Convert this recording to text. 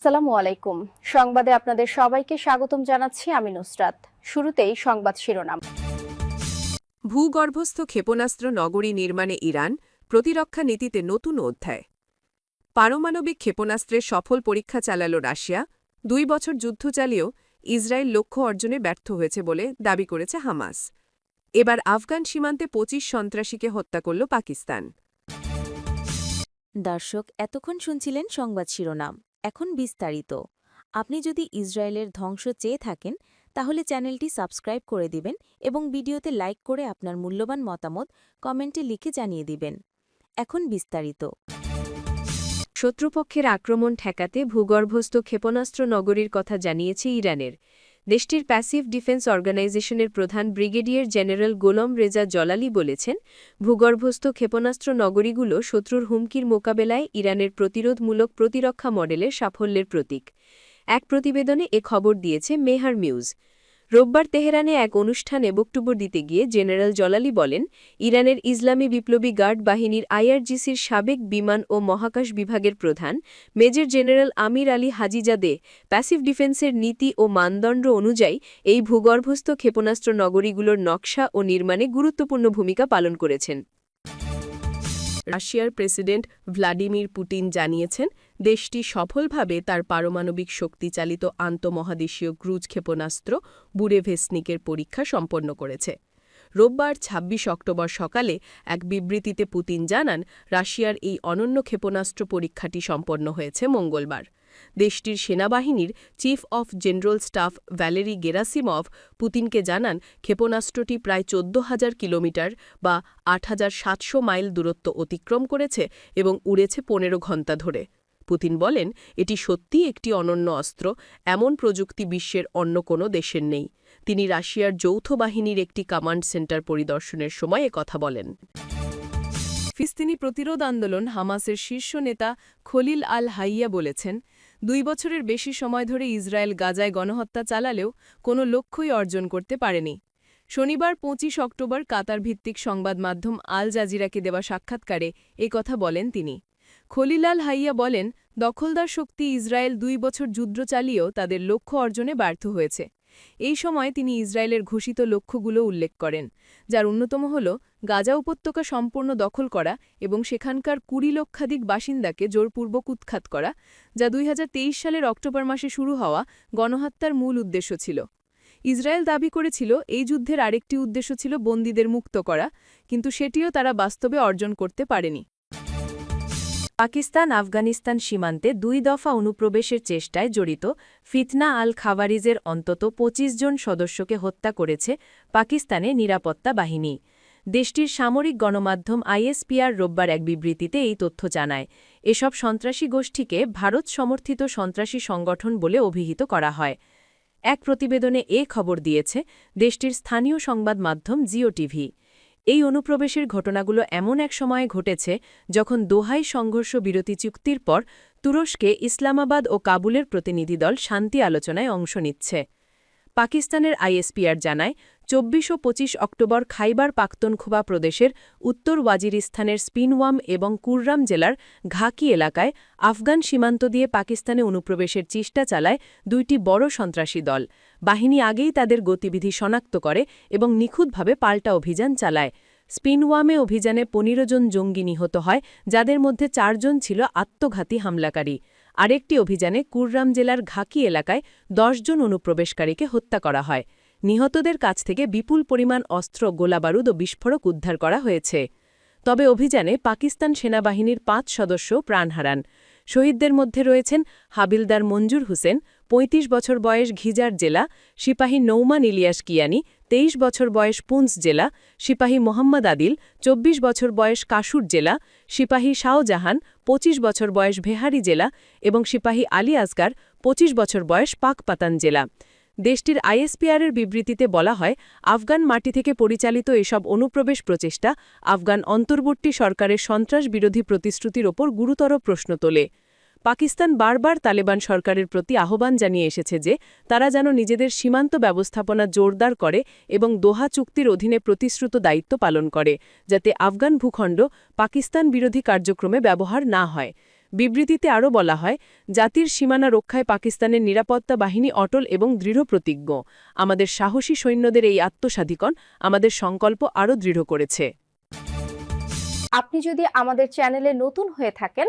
আসসালামু আলাইকুম। সংবাদে আপনাদের সবাইকে স্বাগতম জানাচ্ছি আমি নুসরাত। শুরুতেই সংবাদ শিরোনাম। ভূগর্ভস্থ ক্ষেপণাস্ত্র নগরী নির্মাণে ইরান প্রতিরক্ষা নীতিতে নতুন অধ্যায়। পারমাণবিক ক্ষেপণাস্ত্রের সফল পরীক্ষা চালাল রাশিয়া। দুই বছর যুদ্ধ চালিয়েও ইসরায়েল লক্ষ্য অর্জনে ব্যর্থ হয়েছে বলে দাবি করেছে হামাস। এবার আফগান সীমান্তে পঁচিশ সন্ত্রাসীকে হত্যা করল পাকিস্তান। দর্শক এতক্ষণ শুনছিলেন সংবাদ শিরোনাম। এখন বিস্তারিত। আপনি যদি ইসরায়েলের ধ্বংস চেয়ে থাকেন, তাহলে চ্যানেলটি সাবস্ক্রাইব করে দিবেন এবং ভিডিওতে লাইক করে আপনার মূল্যবান মতামত কমেন্টে লিখে জানিয়ে দিবেন। এখন বিস্তারিত। শত্রুপক্ষের আক্রমণ ঠেকাতে ভূগর্ভস্থ ক্ষেপণাস্ত্র নগরীর কথা জানিয়েছে ইরানের। দেশটির প্যাসিভ ডিফেন্স অর্গানাইজেশনের প্রধান brigadier general Gholam Reza Jalali বলেছেন, ভূগর্ভস্থ ক্ষেপণাস্ত্র নগরীগুলো শত্রুর হুমকির মোকাবেলায় ইরানের প্রতিরোধমূলক প্রতিরক্ষা মডেলের সাফল্যের প্রতীক। এক প্রতিবেদনে এ খবর দিয়েছে মেহার মিউজ। রোববার তেহরানে এক অনুষ্ঠানে বক্তব্য দিতে গিয়ে জেনারেল জলালি বলেন, ইরানের ইসলামী বিপ্লবী গার্ড বাহিনীর আইআরজিসির সাবেক বিমান ও মহাকাশ বিভাগের প্রধান major general Amir Ali Hajizadeh passive ডিফেন্সের নীতি ও মানদণ্ড অনুযায়ী এই ভূগর্ভস্থ ক্ষেপণাস্ত্র নগরীগুলোর নকশা ও নির্মাণে গুরুত্বপূর্ণ ভূমিকা পালন করেছেন। রাশিয়ার প্রেসিডেন্ট ভ্লাদিমির পুতিন জানিয়েছেন দেশটি সফলভাবে তার পারমাণবিক শক্তিচালিত আন্তমহাদেশীয় ক্রুজ ক্ষেপণাস্ত্র বুরেভেসনিকের পরীক্ষা সম্পন্ন করেছে। রোববার ২৬ অক্টোবর সকালে এক বিবৃতিতে পুতিন জানান, রাশিয়ার এই অনন্য ক্ষেপণাস্ত্র পরীক্ষাটি সম্পন্ন হয়েছে মঙ্গলবার। দেশটির সেনাবাহিনীর chief of general staff Valery Gerasimov পুতিনকে জানান, ক্ষেপণাস্ত্রটি প্রায় চোদ্দ হাজার কিলোমিটার বা আট হাজার সাতশো মাইল দূরত্ব অতিক্রম করেছে এবং উড়েছে পনেরো ঘণ্টা ধরে। পুতিন বলেন, এটি সত্যিই একটি অনন্য অস্ত্র। এমন প্রযুক্তি বিশ্বের অন্য কোনো দেশের নেই। তিনি রাশিয়ার যৌথ বাহিনীর একটি কমান্ড সেন্টার পরিদর্শনের সময় কথা বলেন। ফিস্তিনি প্রতিরোধ আন্দোলন হামাসের শীর্ষ নেতা খলিল আল হাইয়া বলেছেন, দুই বছরের বেশি সময় ধরে ইসরায়েল গাজায় গণহত্যা চালালেও কোনো লক্ষ্যই অর্জন করতে পারেনি। শনিবার ২৫ অক্টোবর কাতার ভিত্তিক সংবাদ মাধ্যম আল জাজিরাকে দেওয়া সাক্ষাৎকারে কথা বলেন তিনি। খলিলাল হাইয়া বলেন, দখলদার শক্তি ইসরায়েল দুই বছর যুদ্ধ চালিয়েও তাদের লক্ষ্য অর্জনে ব্যর্থ হয়েছে। এই সময় তিনি ইসরায়েলের ঘোষিত লক্ষ্যগুলো উল্লেখ করেন, যার অন্যতম হল গাজা উপত্যকা সম্পূর্ণ দখল করা এবং সেখানকার কুড়ি লক্ষাধিক বাসিন্দাকে জোরপূর্বক উৎখাত করা, যা দুই হাজার তেইশ সালের অক্টোবর মাসে শুরু হওয়া গণহত্যার মূল উদ্দেশ্য ছিল। ইসরায়েল দাবি করেছিল, এই যুদ্ধের আরেকটি উদ্দেশ্য ছিল বন্দীদের মুক্ত করা, কিন্তু সেটিও তারা বাস্তবে অর্জন করতে পারেনি। পাকিস্তান আফগানিস্তান সীমান্তে দুই দফা অনুপ্রবেশের চেষ্টায় জড়িত ফিতনা আল খাওয়ারিজের অন্তত ২৫ জন সদস্যকে হত্যা করেছে পাকিস্তানের নিরাপত্তা বাহিনী। দেশটির সামরিক গণমাধ্যম আইএসপিআর রোববার এক বিবৃতিতে এই তথ্য জানায়। এসব সন্ত্রাসী গোষ্ঠীকে ভারত সমর্থিত সন্ত্রাসী সংগঠন বলে অভিহিত করা হয়। এক প্রতিবেদনে এ খবর দিয়েছে, দেশটির স্থানীয় সংবাদ মাধ্যম জিও টিভি। এই অনুপ্রবেশের ঘটনাগুলো এমন এক সময়ে ঘটেছে যখন দোহাই সংঘর্ষ বিরতি চুক্তির পর তুরস্কে ইসলামাবাদ ও কাবুলের প্রতিনিধি দল শান্তি আলোচনায় অংশ নিচ্ছে। পাকিস্তানের আইএসপিআর জানায়, চব্বিশ ও পঁচিশ অক্টোবর খাইবার পাখতনখোবা প্রদেশের উত্তর ওয়াজিরিস্তানের স্পিনওয়াম এবং কুররাম জেলার ঘাকি এলাকায় আফগান সীমান্ত দিয়ে পাকিস্তানে অনুপ্রবেশের চেষ্টা চালায় দুইটি বড় সন্ত্রাসী দল। বাহিনী আগেই তাদের গতিবিধি শনাক্ত করে এবং নিখুঁতভাবে পাল্টা অভিযান চালায়। স্পিনওয়ামে অভিযানে পনেরো জন জঙ্গি নিহত হয়, যাদের মধ্যে চারজন ছিল আত্মঘাতী হামলাকারী। আরেকটি অভিযানে কুররাম জেলার ঘাকি এলাকায় জন অনুপ্রবেশকারীকে হত্যা করা হয়। নিহতদের কাছ থেকে বিপুল পরিমাণ অস্ত্র, গোলাবারুদ ও বিস্ফোরক উদ্ধার করা হয়েছে। তবে অভিযানে পাকিস্তান সেনাবাহিনীর পাঁচ সদস্য প্রাণ হারান। শহীদদের মধ্যে রয়েছেন হাবিলদার মঞ্জুর হোসেন ৩৫ বছর বয়স ঘিজার জেলা, সিপাহী নৌমান ইলিয়াস কিয়ানি ২৩ বছর বয়স পুঞ্চ জেলা, সিপাহী মোহাম্মদ আদিল ২৪ বছর বয়স কাশুর জেলা, সিপাহী শাহজাহান ২৫ বছর বয়স ভেহারি জেলা এবং সিপাহী আলী আসগার ২৫ বছর বয়স পাকপাতান জেলা। দেশটির আইএসপিআরের বিবৃতিতে বলা হয়, আফগান মাটি থেকে পরিচালিত এসব অনুপ্রবেশ প্রচেষ্টা আফগান অন্তর্বর্তী সরকারের সন্ত্রাস বিরোধী প্রতিশ্রুতির ওপর গুরুতর প্রশ্ন তোলে। পাকিস্তান বারবার তালেবান সরকারের প্রতি আহ্বান জানিয়ে এসেছে যে তারা যেন নিজেদের সীমান্ত ব্যবস্থাপনা জোরদার করে এবং দোহা চুক্তির অধীনে প্রতিশ্রুত দায়িত্ব পালন করে, যাতে আফগান ভূখণ্ড পাকিস্তান বিরোধী কার্যক্রমে ব্যবহার না হয়। বিবৃতিতে আরও বলা হয়, জাতির সীমানা রক্ষায় পাকিস্তানের নিরাপত্তা বাহিনী অটল এবং দৃঢ় প্রতিজ্ঞ। আমাদের সাহসী সৈন্যদের এই আত্মসাধিকন আমাদের সংকল্প আরও দৃঢ় করেছে। আপনি যদি আমাদের চ্যানেলে নতুন হয়ে থাকেন